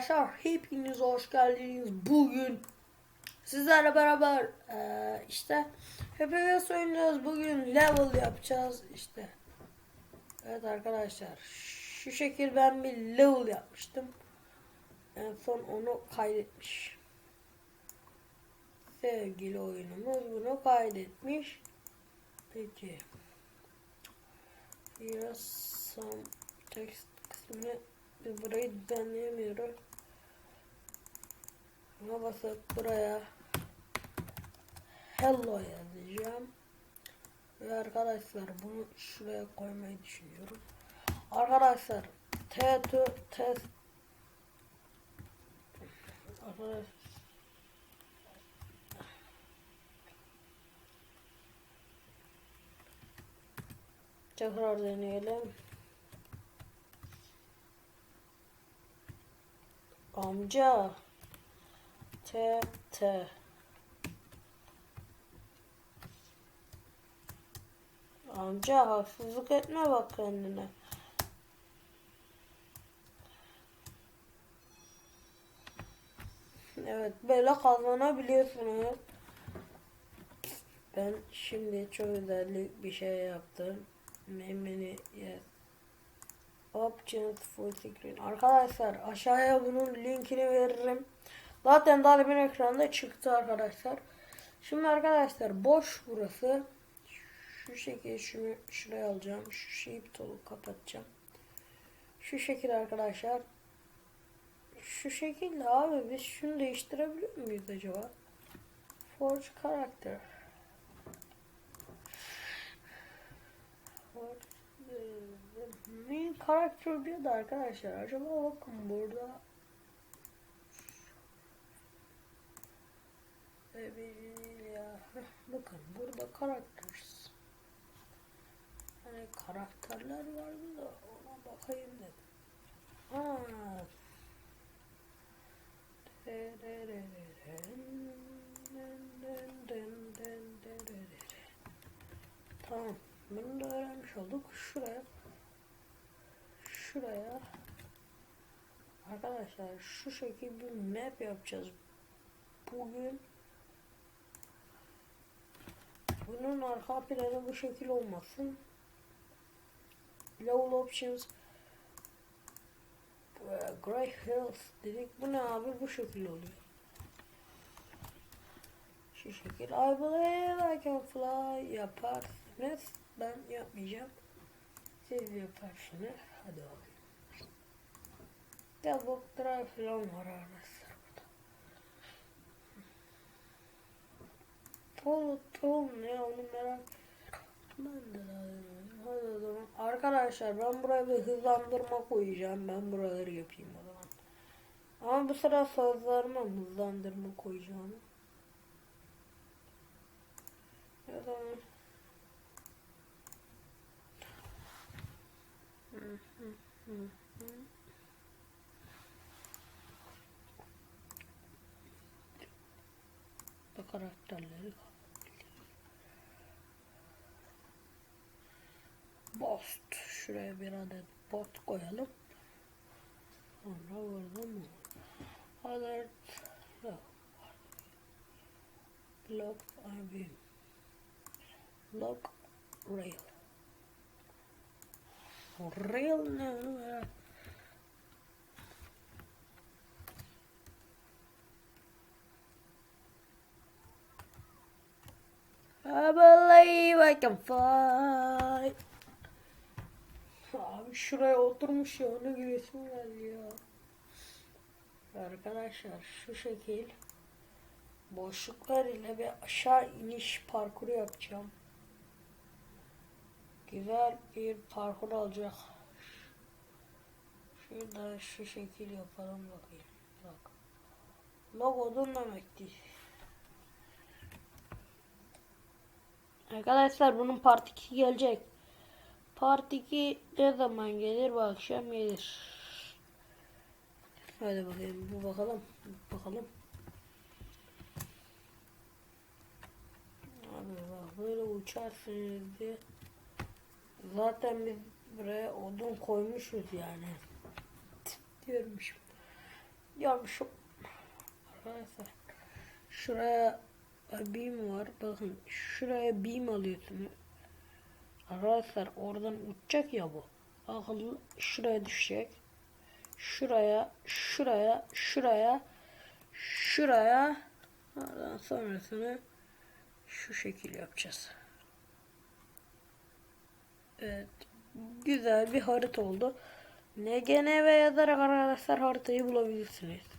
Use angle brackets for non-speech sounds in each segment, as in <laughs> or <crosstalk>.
arkadaşlar hepiniz hoş geldiniz. Bugün sizlerle beraber eee, işte FPS oynayacağız. Bugün level yapacağız işte. Evet arkadaşlar şu şekil ben bir level yapmıştım. En son onu kaydetmiş. Sevgili oyunumuz bunu kaydetmiş. Peki. Here some text kısmını burayı düzenleyemiyoruz. Buna basıp buraya hello yazacağım. Ve arkadaşlar bunu şuraya koymayı düşünüyorum. Arkadaşlar T2 test Tekrar deneyelim. Amca. T. Amca haksızlık etme bak kendine. Evet böyle kazanabiliyorsunuz. Ben şimdi çok özellik bir şey yaptım. Memnuni yes. Options full screen. Arkadaşlar aşağıya bunun linkini veririm. Zaten daha demin ekranda çıktı arkadaşlar. Şimdi arkadaşlar boş burası. Şu şekilde şunu şuraya alacağım. Şu şeyi bir tolu kapatacağım. Şu şekilde arkadaşlar. Şu şekilde abi biz şunu değiştirebiliyor muyuz acaba? Forge karakter. Main karakter diyor da arkadaşlar. Acaba bakın burada ya. Bakın burada karakters. Hani karakterler vardı da ona bakayım dedim. Aa. Tamam. Bunu da öğrenmiş olduk. Şuraya şuraya arkadaşlar şu şekilde bir map yapacağız. Bugün bunun arka planı bu şekil olmasın. Level options Grey Hills dedik. Bu ne abi? Bu şekil oluyor. Şu şekil. I believe I can fly yaparsınız. Ben yapmayacağım. Siz yaparsınız. Hadi bakayım. Ya bu drive falan var arkadaşlar Tol, tol ne onu merak ben de. Hadi o. Arkadaşlar ben buraya bir hızlandırma koyacağım. Ben buraları yapayım o zaman. Ama bu sıra söz vermem hızlandırma koyacağım. Ya da Hı hı karakterleri Bost. Şuraya bir adet bot koyalım. Sonra burada mı? Alert. Block abi. Block rail. Rail ne? I believe I can fly. Abi şuraya oturmuş ya onu gülesim geldi ya. Arkadaşlar şu şekil boşluklar ile bir aşağı iniş parkuru yapacağım. Güzel bir parkur olacak. Şurada şu şekil yapalım bakayım. Bak. Logodun demekti. Arkadaşlar bunun part 2 gelecek. Part 2 ne zaman gelir? Bu akşam gelir. Hadi bakayım. Bu bakalım. Bakalım. Abi bak böyle uçarsınız diye. Zaten biz buraya odun koymuşuz yani. Diyormuşum. Yapmışım. Arkadaşlar. Şuraya beam var. Bakın şuraya beam alıyorsunuz. Arkadaşlar oradan uçacak ya bu. Akıllı şuraya düşecek. Şuraya, şuraya, şuraya, şuraya. Ondan sonrasını şu şekil yapacağız. Evet. Güzel bir harita oldu. NGNV yazarak arkadaşlar haritayı bulabilirsiniz.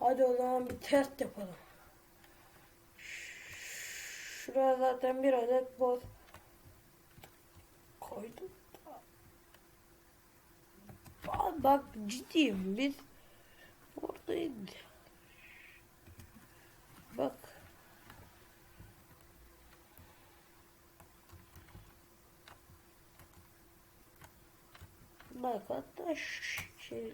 Hadi o zaman bir test yapalım. Şuraya zaten bir adet boz koydum. Bak, bak ciddiyim biz oradayız. Bak. Bak hatta şey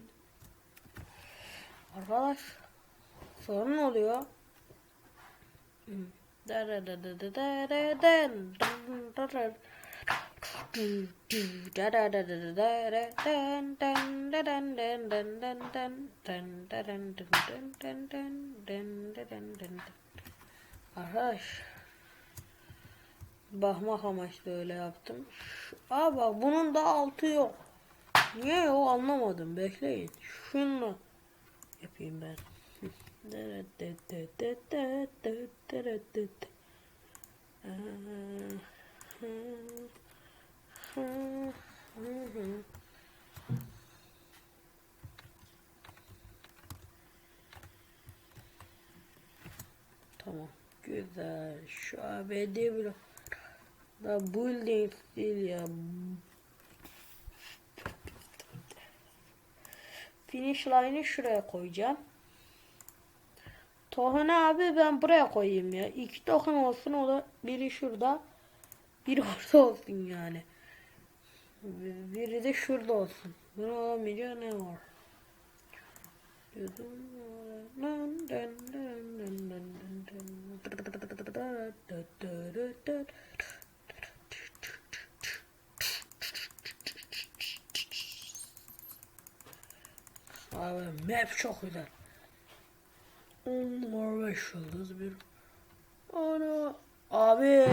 Arkadaş sorun oluyor. Arkadaş bakmak amaçlı öyle yaptım. Aa bak bunun da altı yok. Niye yok anlamadım. Bekleyin. Şunu yapayım ben. Tamam. Güzel. Şu ABD blok. Da building değil ya. Finish line'ı şuraya koyacağım. Tohane abi ben buraya koyayım ya. İki tohum olsun o da biri şurada. Biri orada olsun yani. Biri de şurada olsun. Bunu olamayacağı ne var? Abi map çok güzel. Numara 5 yıldız bir. Ana. Abi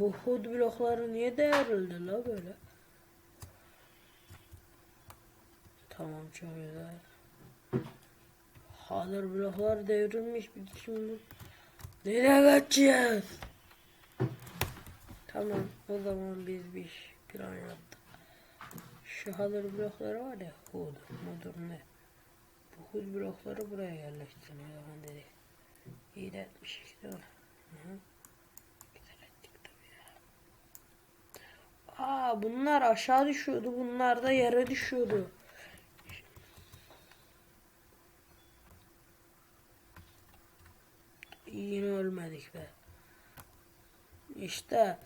bu hood blokları niye devrildi la böyle? Tamam çok güzel. Hazır bloklar devrilmiş biz şimdi. Nereye kaçacağız? Tamam o zaman biz bir plan yaptık. Şu hazır blokları var ya hood mudur ne? Hood blokları buraya yerleştirmeyi ben dedi. İyi de etmiş. Hı -hı. Güzel ettik tabii ya. Aa bunlar aşağı düşüyordu bunlar da yere düşüyordu. Yine ölmedik be. İşte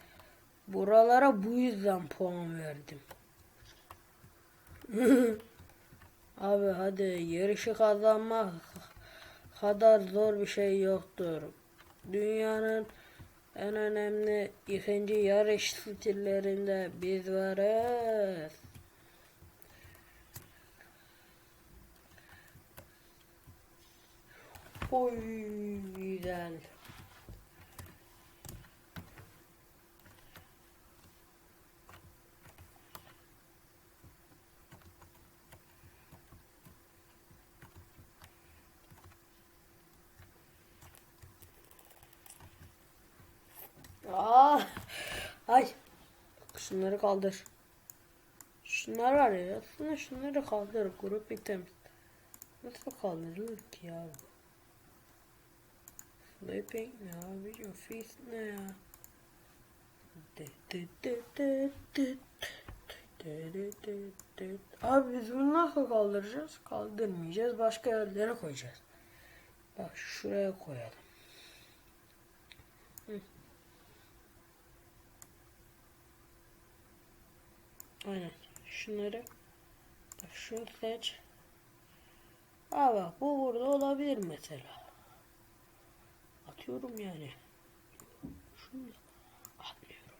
buralara bu yüzden puan verdim. <laughs> Abi hadi yarışı kazanmak kadar zor bir şey yoktur. Dünyanın en önemli ikinci yarış stillerinde biz varız. Oy güzel. Aa, ay. Şunları kaldır. Şunlar var ya. Aslında şunları kaldır. Grup item. Nasıl kaldırılır ki ya bu? Sleeping ne abicim? Feast ne ya? Abi biz bunu nasıl kaldıracağız? Kaldırmayacağız. Başka yerlere koyacağız. Bak şuraya koyalım. Aynen. Şunları şunu seç. Aa bak bu burada olabilir mesela. Atıyorum yani. Şunu atmıyorum.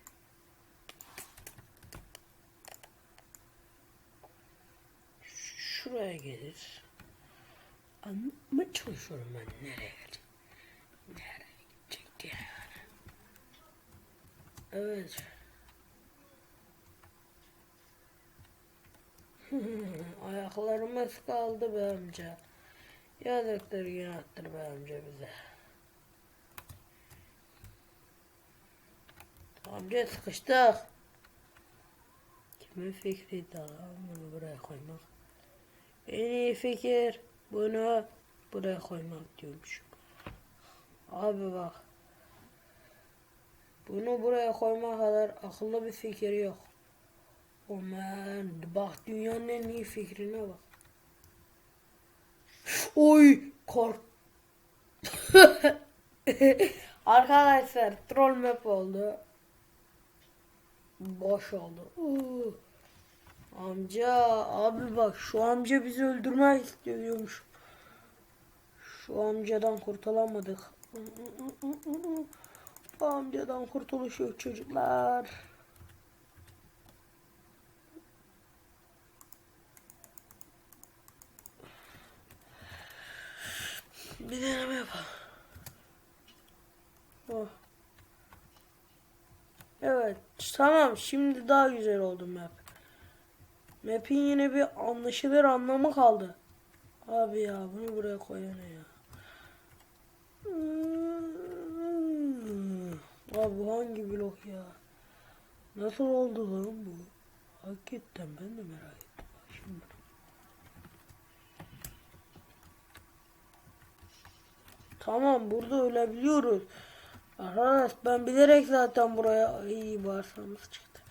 Şuraya gelir. Anlatmaya çalışıyorum ben nereye gelecek. Nereye gidecek diye yani. Evet. Ayaklarımız kaldı be amca. Yazıktır günahtır be amca bize. Amca sıkıştık. Kimin fikriydi lan bunu buraya koymak? En iyi fikir bunu buraya koymak diyormuşum. Abi bak. Bunu buraya koyma kadar akıllı bir fikir yok. O man, bak dünyanın en iyi fikrine bak. Oy kork. <laughs> Arkadaşlar troll map oldu. Boş oldu. Uuu. Amca abi bak şu amca bizi öldürmek istiyormuş. Şu amcadan kurtulamadık. Bu amcadan kurtuluş yok çocuklar. Bir deneme yapalım. Oh. Evet tamam şimdi daha güzel oldu map. Map'in yine bir anlaşılır anlamı kaldı. Abi ya bunu buraya koyana ya. Hmm. Abi bu hangi blok ya? Nasıl oldu lan bu? Hakikaten ben de merak ettim. Bak Şimdi. Tamam burada ölebiliyoruz. Arkadaş ben bilerek zaten buraya iyi bağırsamız çıktı.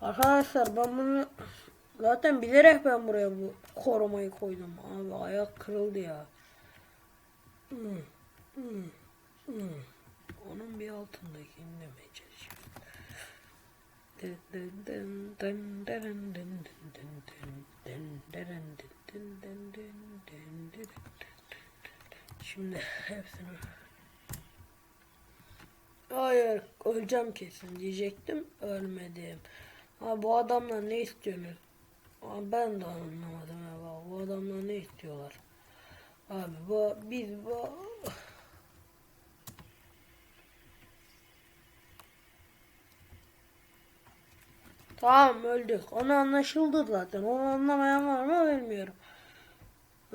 Arkadaşlar ben bunu zaten bilerek ben buraya bu korumayı koydum. Abi ayak kırıldı ya. Hmm, hmm, hmm. Onun bir altındakini demeye çalışıyorum. Şimdi hepsini Hayır öleceğim kesin diyecektim ölmedim. Ha bu adamlar ne istiyorlar? Abi ben de anlamadım ya bu adamlar ne istiyorlar? Abi bu biz bu Tamam öldük. Onu anlaşıldı zaten. Onu anlamayan var mı bilmiyorum.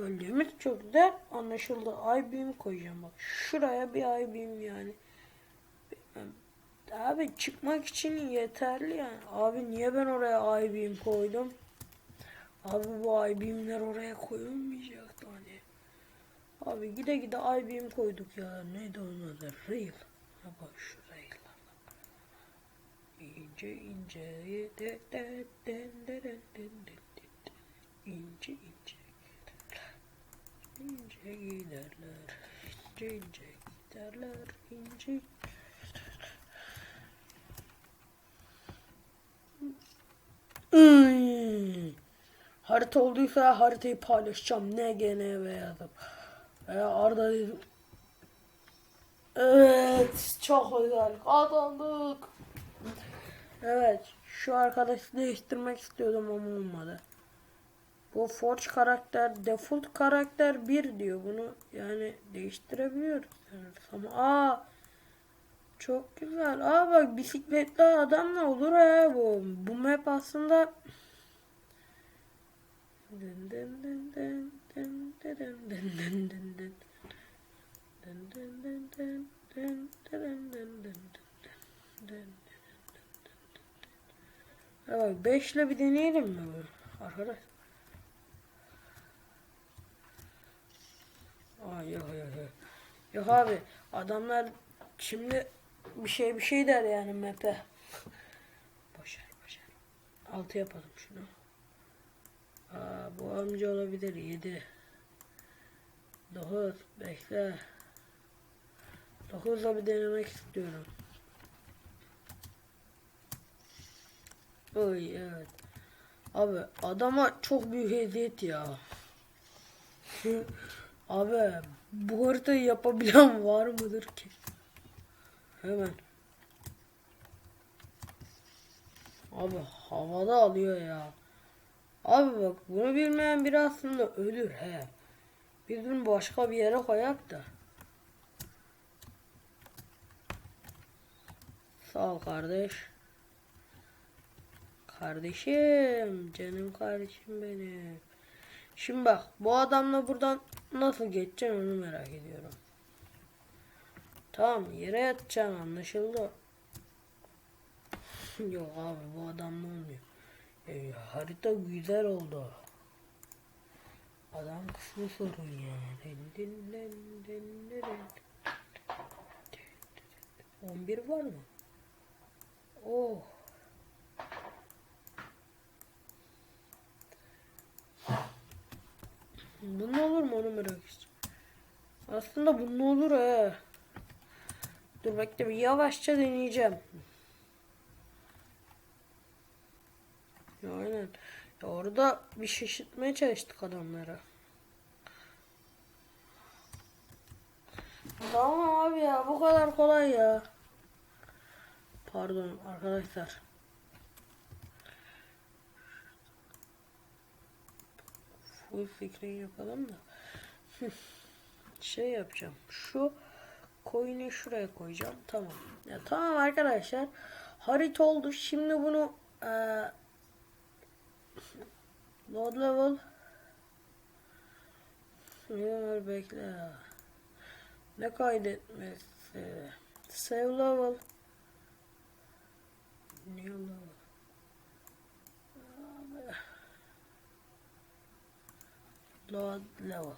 Öldüğümüz çok da anlaşıldı. Ay büyüm koyacağım bak. Şuraya bir ay büyüm yani. Abi çıkmak için yeterli yani. Abi niye ben oraya ay büyüm koydum? Abi bu ay büyümler oraya koyulmayacaktı hani. Abi gide gide ay büyüm koyduk ya. Neydi onun adı? Real. Ha bak şu reel'lardan. İnce ince de de de de de de de ince ince ince giderler ince giderler ince. Harita olduysa haritayı paylaşacağım. Ne gene ve yazıp. Veya Arda. Evet. Çok güzel. Kazandık. Evet. Şu arkadaşı değiştirmek istiyordum ama olmadı. Bu forge karakter default karakter 1 diyor bunu. Yani değiştirebiliyoruz. Ama aa çok güzel. Aa bak bisikletli adamla olur ha bu. Bu map aslında Evet 5 ile bir deneyelim mi? Arkadaşlar Ay yok yok yok. Yok abi adamlar şimdi bir şey bir şey der yani map'e. Boşver boşver. Altı yapalım şunu. Aa, bu amca olabilir. Yedi. Dokuz. Bekle. Dokuzla bir denemek istiyorum. Oy evet. Abi adama çok büyük eziyet ya. <laughs> Abi bu haritayı yapabilen <laughs> var mıdır ki? Hemen. Abi havada alıyor ya. Abi bak bunu bilmeyen biri aslında ölür he. Biz bunu başka bir yere koyak da. Sağ ol kardeş. Kardeşim, canım kardeşim benim. Şimdi bak bu adamla buradan nasıl geçeceğim onu merak ediyorum. Tamam yere yatacaksın anlaşıldı. <laughs> Yok abi bu adamla olmuyor. E, harita güzel oldu. Adam kısmı sorun ya. Din. 11 var mı? Oh. Bunun olur mu onu merak ettim. Aslında bunun olur he. Dur bekle bir yavaşça deneyeceğim. Aynen. Ya orada bir şaşırtmaya çalıştık adamlara. Tamam abi ya bu kadar kolay ya. Pardon arkadaşlar. Full fikri yapalım da. şey yapacağım. Şu coin'i şuraya koyacağım. Tamam. Ya tamam arkadaşlar. Harita oldu. Şimdi bunu eee Load level. Yer bekle. Ne kaydetmesi? Save level. New level. Abi. Load level.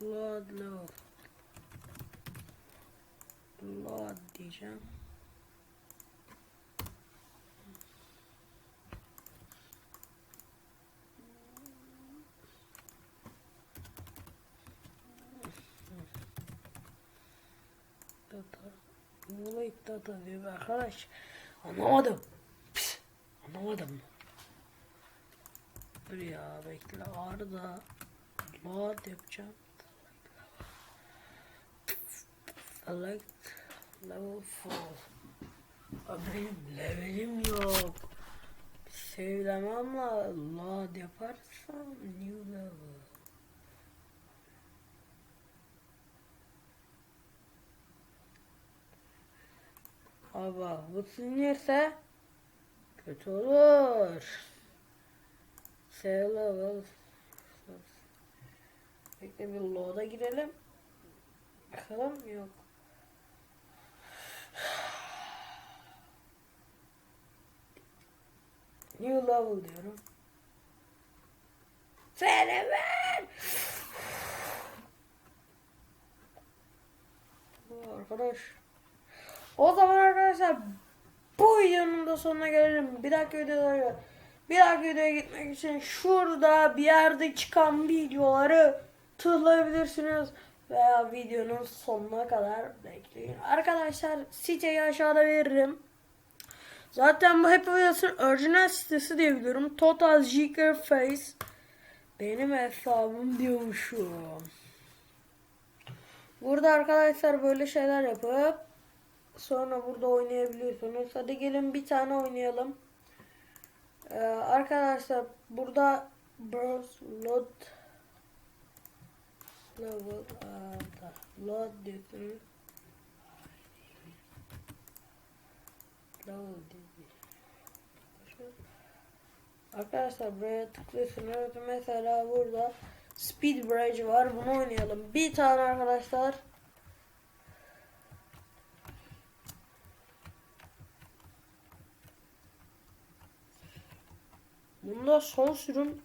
Load, level. Load diyeceğim. Data diyor be arkadaş. Anlamadım. Pis. Anlamadım. Dur ya bekle Arda. Load yapacağım. Select level 4. Abi benim levelim yok. Sevlememle load yaparsam new level. Bu silinirse kötü olur. Level. Bekle bir load'a girelim. Bakalım yok. New level diyorum. Fenomen! Arkadaş. O zaman arkadaşlar bu videonun da sonuna gelelim. Bir dahaki videoda bir dahaki videoya gitmek için şurada bir yerde çıkan videoları tıklayabilirsiniz veya videonun sonuna kadar bekleyin. Arkadaşlar siteyi aşağıda veririm. Zaten bu hep videosunun orijinal sitesi diye. Total Jiker Face. Benim hesabım diyormuşum. Burada arkadaşlar böyle şeyler yapıp sonra burada oynayabiliyorsunuz. Hadi gelin bir tane oynayalım. Ee, arkadaşlar burada Bros Load Level Aa, Load diyorsunuz. Level. Arkadaşlar buraya tıklıyorsunuz. Mesela burada Speed Bridge var. Bunu oynayalım. Bir tane arkadaşlar. Bunda son sürüm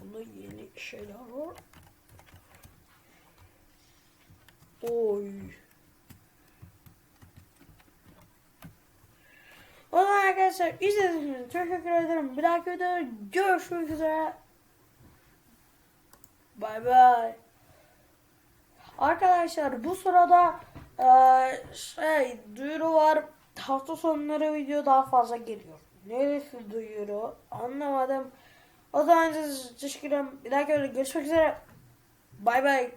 Bunda yeni şeyler var. Oy. O zaman arkadaşlar izlediğiniz için teşekkür ederim. Bir dahaki videoda görüşmek üzere. Bay bay. Arkadaşlar bu sırada eee, şey duyuru var. Hafta sonları video daha fazla geliyor. Neresi duyuru anlamadım. O zaman teşekkür ederim. Bir dahaki görüşmek üzere. Bay bay.